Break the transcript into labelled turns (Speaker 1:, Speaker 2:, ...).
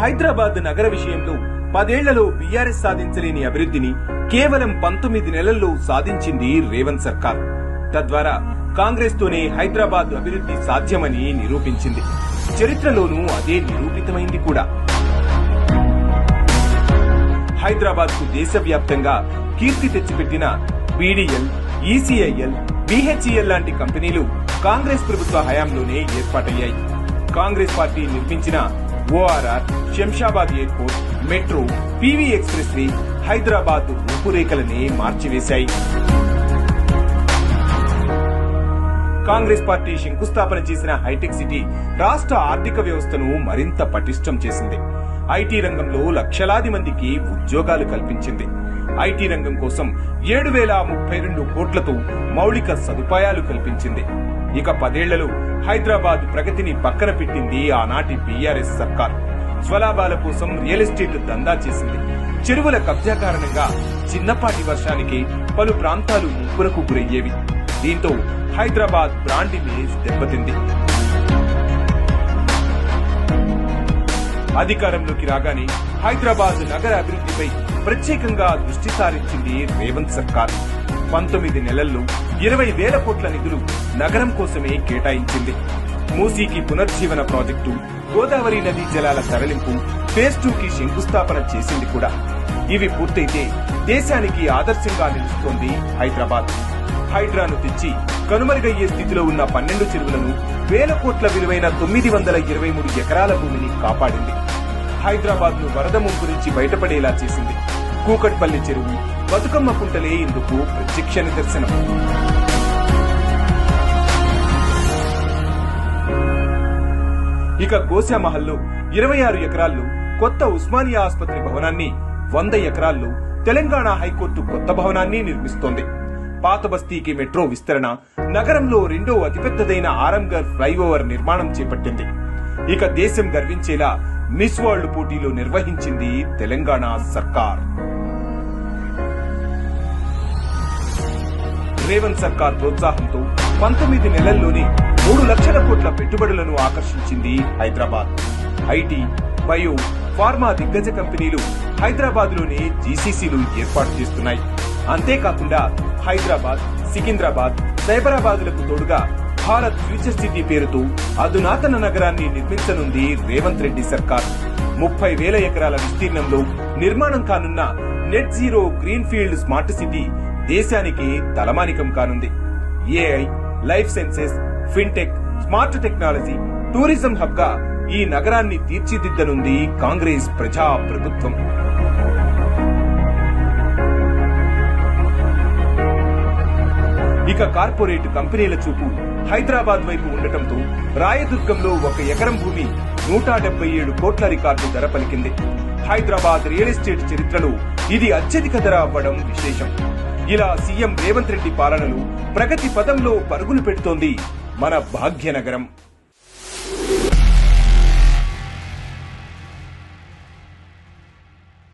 Speaker 1: హైదరాబాద్ నగర విషయంలో పదేళ్ళలో బీఆర్ఎస్ సాధించలేని అభివృద్ధిని కేవలం పంతొమ్మిది నెలల్లో సాధించింది రేవంత్ సర్కార్. తద్వారా కాంగ్రెస్ తోనే హైదరాబాద్ అభివృద్ధి సాధ్యమని నిరూపించింది. చరిత్రలోనూ అదే నిరూపితమైంది కూడా. హైదరాబాద్కు దేశవ్యాప్తంగా కీర్తి తెచ్చిపెట్టిన బీడీఎల్ ఈసీఐఎల్ బీహెచ్ఈఎల్ లాంటి కంపెనీలు కాంగ్రెస్ ప్రభుత్వ హయాంలోనే ఏర్పాటయ్యాయి. కాంగ్రెస్ పార్టీ నిర్మించిన ORR Shamshabad airport metro PV expressway Hyderabad రూపురేఖలనే మార్చివేశాయి. కాంగ్రెస్ పార్టీ శంకుస్థాపన చేసిన హైటెక్ సిటీ రాష్ట్ర ఆర్థిక వ్యవస్థను మరింత పటిష్టం చేసింది. ఐటీ రంగంలో లక్షలాది మందికి ఉద్యోగాలు కల్పించింది. ఐటీ రంగం కోసం ఏడు వేల ముప్పై రెండు కోట్లతో మౌలిక సదుపాయాలు కల్పించింది. ఇక పదేళ్ళలో హైదరాబాద్ ప్రగతిని పక్కన పెట్టింది ఆనాటి బీఆర్ఎస్ సర్కార్. స్వలాభాల కోసం రియల్ ఎస్టేట్ దందా చేసింది. చెరువుల కబ్జా కారణంగా చిన్నపాటి వర్షానికి పలు ప్రాంతాలు ముప్పులకు గురయ్యేవి. దీంతో హైదరాబాద్ బ్రాండ్ ఇమేజ్ దెబ్బతింది. అధికారంలోకి రాగానే హైదరాబాద్ నగర అభివృద్ధిపై ప్రత్యేకంగా దృష్టి సారించింది రేవంత్ సర్కార్. పంతొమ్మిది నెలల్లో ఇరవై వేల కోట్ల నిధులు నగరం కోసమే కేటాయించింది. మూసీకి పునర్జీవన ప్రాజెక్టు గోదావరి నదీ జలాల తరలింపు ఫేజ్ టూకి శంకుస్థాపన చేసింది కూడా. ఇవి పూర్తయితే దేశానికి ఆదర్శంగా నిలుస్తోంది హైదరాబాద్. హైడ్రాను తెచ్చి కనుమరుగయ్యే స్థితిలో ఉన్న పన్నెండు చెరువులను వేల కోట్ల విలువైన తొమ్మిది వందల ఇరవై మూడు ఎకరాల భూమిని కాపాడింది. హైదరాబాద్ను వరద ముంపు నుంచి బయటపడేలా చేసింది. కూకట్పల్లి చెరువు బతుకమ్మ కుంటలే ఇందుకు ప్రత్యక్ష నిదర్శనం. ఇక గోశామహల్లో ఇరవై ఆరు ఎకరాల్లో కొత్త ఉస్మానియా ఆసుపత్రి భవనాన్ని వంద ఎకరాల్లో తెలంగాణ హైకోర్టు కొత్త భవనాన్ని నిర్మిస్తోంది. పాత బస్తీకి మెట్రో విస్తరణ నగరంలో రెండో అతిపెద్దదైన ఆరంగర్ ఫ్లైఓవర్ నిర్మాణం చేపట్టింది. ఇక దేశం గర్వించేలా మిస్ వరల్డ్ పోటీలు నిర్వహించింది తెలంగాణ సర్కార్. రేవంత్ సర్కార్ ప్రోత్సాహంతో పంతొమ్మిది నెలల్లోనే మూడు లక్షల కోట్ల పెట్టుబడులను ఆకర్షించింది హైదరాబాద్. ఐటీ బయో ఫార్మా దిగ్గజ కంపెనీలు హైదరాబాద్లోనే జీసీసీలు ఏర్పాటు చేస్తున్నాయి. అంతేకాకుండా హైదరాబాద్ సికింద్రాబాద్ సైబరాబాద్లకు తోడుగా భారత్ ఫ్యూచర్ సిటీ పేరుతో అధునాతన నగరాన్ని నిర్మించనుంది రేవంత్ రెడ్డి సర్కార్. ముప్పై వేల ఎకరాల విస్తీర్ణంలో నిర్మాణం కానున్న net zero green field smart city దేశానికి తలమానికం కానుంది. AI life sciences fintech smart technology tourism హబ్గా ఈ నగరాన్ని తీర్చిదిద్దనుంది కాంగ్రెస్ ప్రజా ప్రభుత్వం ఇక కార్పొరేట్ కంపెనీల చూపు హైదరాబాద్ వైపు ఉండటంతో రాయదుర్గంలో ఒక ఎకరం భూమి నూట డెబ్బై ఏడు కోట్ల రికార్డు ధర పలికింది. హైదరాబాద్ రియల్ ఎస్టేట్ చరిత్రలో ఇది అత్యధిక ధర అవ్వడం విశేషం. ఇలా సీఎం రేవంత్ రెడ్డి పాలనలు ప్రగతి పదంలో పరుగులు పెడుతోంది మన భాగ్యనగరం.